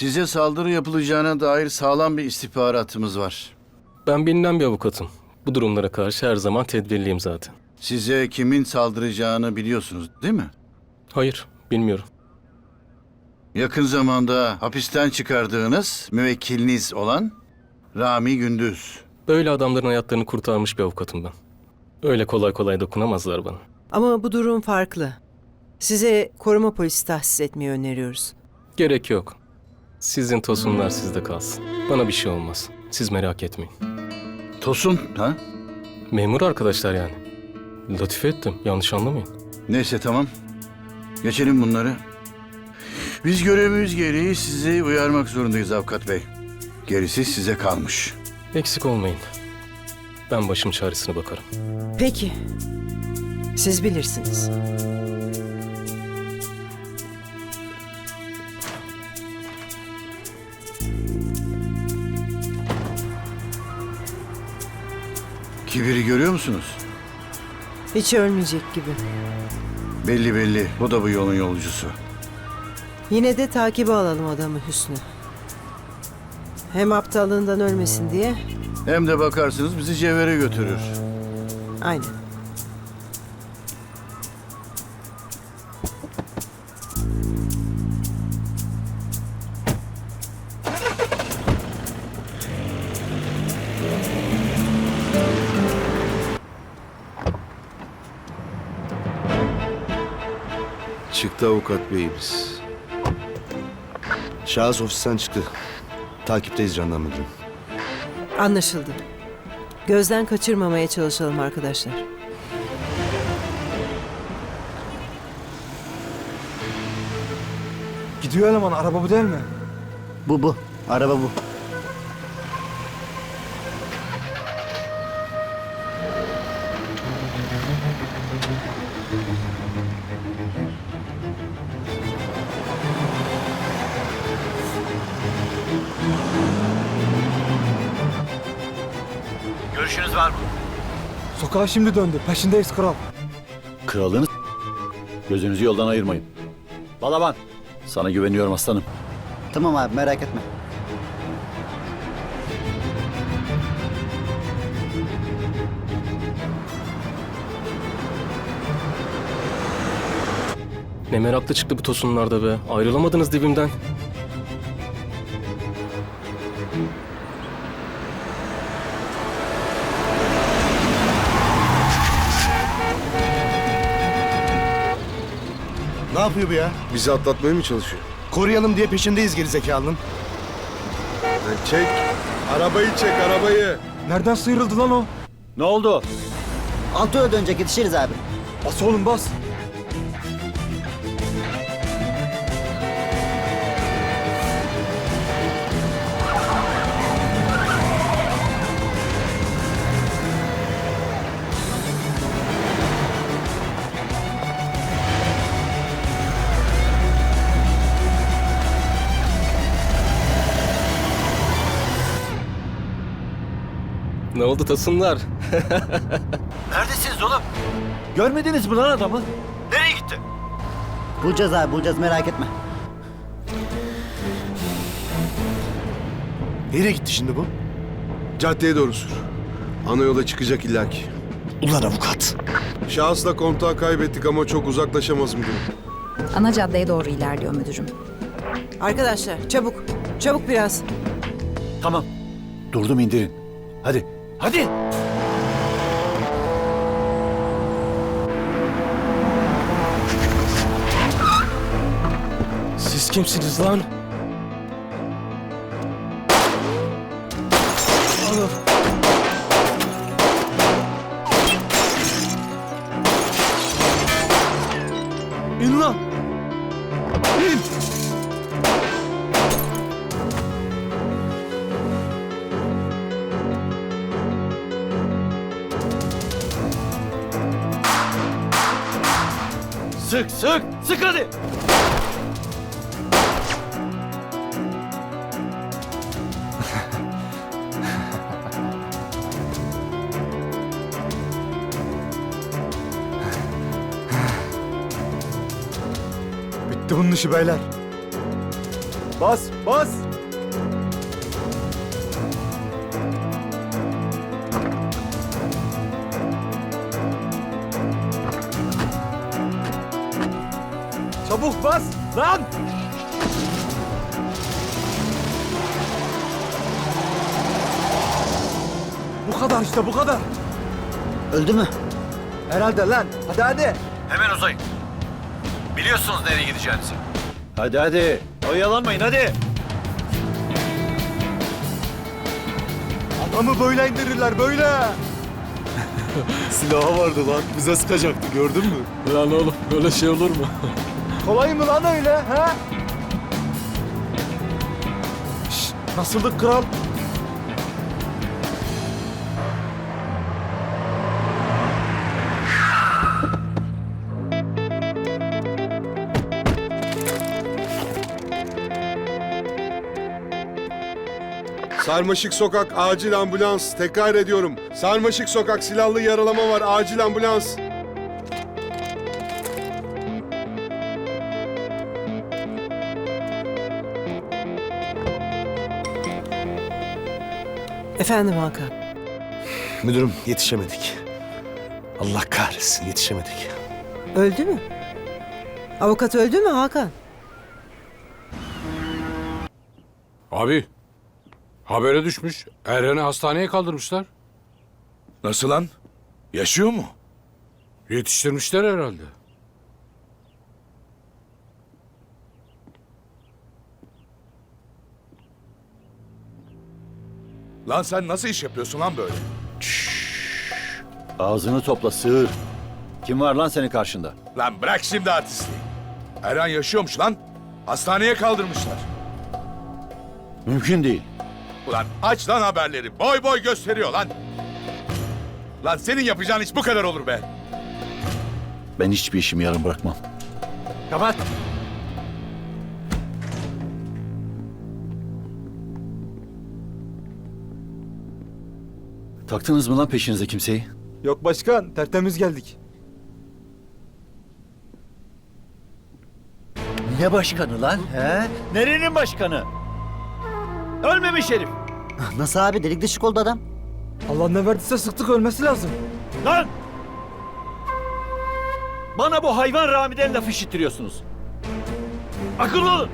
Size saldırı yapılacağına dair sağlam bir istihbaratımız var. Ben bilinen bir avukatım. Bu durumlara karşı her zaman tedbirliyim zaten. Size kimin saldıracağını biliyorsunuz değil mi? Hayır, bilmiyorum. Yakın zamanda hapisten çıkardığınız müvekkiliniz olan Rami Gündüz. Böyle adamların hayatlarını kurtarmış bir avukatım ben. Öyle kolay kolay dokunamazlar bana. Ama bu durum farklı. Size koruma polisi tahsis etmeyi öneriyoruz. Gerek yok. Sizin tosunlar sizde kalsın. Bana bir şey olmaz. Siz merak etmeyin. Tosun ha? Memur arkadaşlar yani. Latife ettim, yanlış anlamayın. Neyse tamam. Geçelim bunları. Biz görevimiz gereği sizi uyarmak zorundayız avukat bey. Gerisi size kalmış. Eksik olmayın. Ben başım çaresine bakarım. Peki. Siz bilirsiniz. Kibiri görüyor musunuz? Hiç ölmeyecek gibi. Belli belli. Bu da bu yolun yolcusu. Yine de takibe alalım adamı Hüsnü. Hem aptallığından ölmesin diye. Hem de bakarsınız bizi Cevher'e götürür. Aynen. Çıktı avukat beyimiz. Şahıs ofisten çıktı. Takipteyiz candan müdürüm. Anlaşıldı. Gözden kaçırmamaya çalışalım arkadaşlar. Gidiyor eleman. Araba bu değil mi? Bu bu. Araba bu. Görüşünüz var mı? Sokağa şimdi döndü. Peşindeyiz kral. Kralınız. Gözünüzü yoldan ayırmayın. Balaban, sana güveniyorum aslanım. Tamam abi merak etme. Ne meraklı çıktı bu tosunlarda be. Ayrılamadınız dibimden. Ne yapıyor bu ya? Bizi atlatmaya mı çalışıyor? Koruyalım diye peşindeyiz gerizekalının. çek. Arabayı çek arabayı. Nereden sıyrıldı lan o? Ne oldu? Altıya dönecek yetişiriz abi. Bas oğlum bas. Ne oldu tosunlar? Neredesiniz oğlum? Görmediniz mi lan adamı? Nereye gitti? Bulacağız abi bulacağız merak etme. Nereye gitti şimdi bu? Caddeye doğru sür. Ana yola çıkacak illaki. Ulan avukat. Şahısla kontağı kaybettik ama çok uzaklaşamaz müdürüm. Ana caddeye doğru ilerliyor müdürüm. Arkadaşlar çabuk. Çabuk biraz. Tamam. Durdum indirin. Hadi. Hadi. Siz kimsiniz lan? İn Sık sık. Sık hadi. Bitti bunun işi beyler. Bas bas. Çabuk bas lan. Bu kadar işte bu kadar. Öldü mü? Herhalde lan. Hadi hadi. Hemen uzayın. Biliyorsunuz nereye gideceğinizi. Hadi hadi. Oyalanmayın hadi. Adamı böyle indirirler böyle. Silahı vardı lan. Bize sıkacaktı gördün mü? Lan oğlum böyle şey olur mu? Kolay mı lan öyle ha? Şşş, nasıldık kral? Sarmaşık Sokak acil ambulans. Tekrar ediyorum. Sarmaşık Sokak silahlı yaralama var. Acil ambulans. Efendim Hakan. Müdürüm yetişemedik. Allah kahretsin yetişemedik. Öldü mü? Avukat öldü mü Hakan? Abi, habere düşmüş. Eren'i hastaneye kaldırmışlar. Nasıl lan? Yaşıyor mu? Yetiştirmişler herhalde. Lan sen nasıl iş yapıyorsun lan böyle? Ağzını topla sığır. Kim var lan senin karşında? Lan bırak şimdi artistliği. Eren yaşıyormuş lan. Hastaneye kaldırmışlar. Mümkün değil. Ulan aç lan haberleri. Boy boy gösteriyor lan. Lan senin yapacağın iş bu kadar olur be. Ben hiçbir işimi yarım bırakmam. Kapat. Taktınız mı lan peşinize kimseyi? Yok başkan tertemiz geldik. Ne başkanı lan? He? Nerenin başkanı? Ölmemiş herif. Nasıl abi delik deşik oldu adam. Allah ne verdiyse sıktık ölmesi lazım. Lan! Bana bu hayvan Rami'den laf işittiriyorsunuz. Akıllı olun.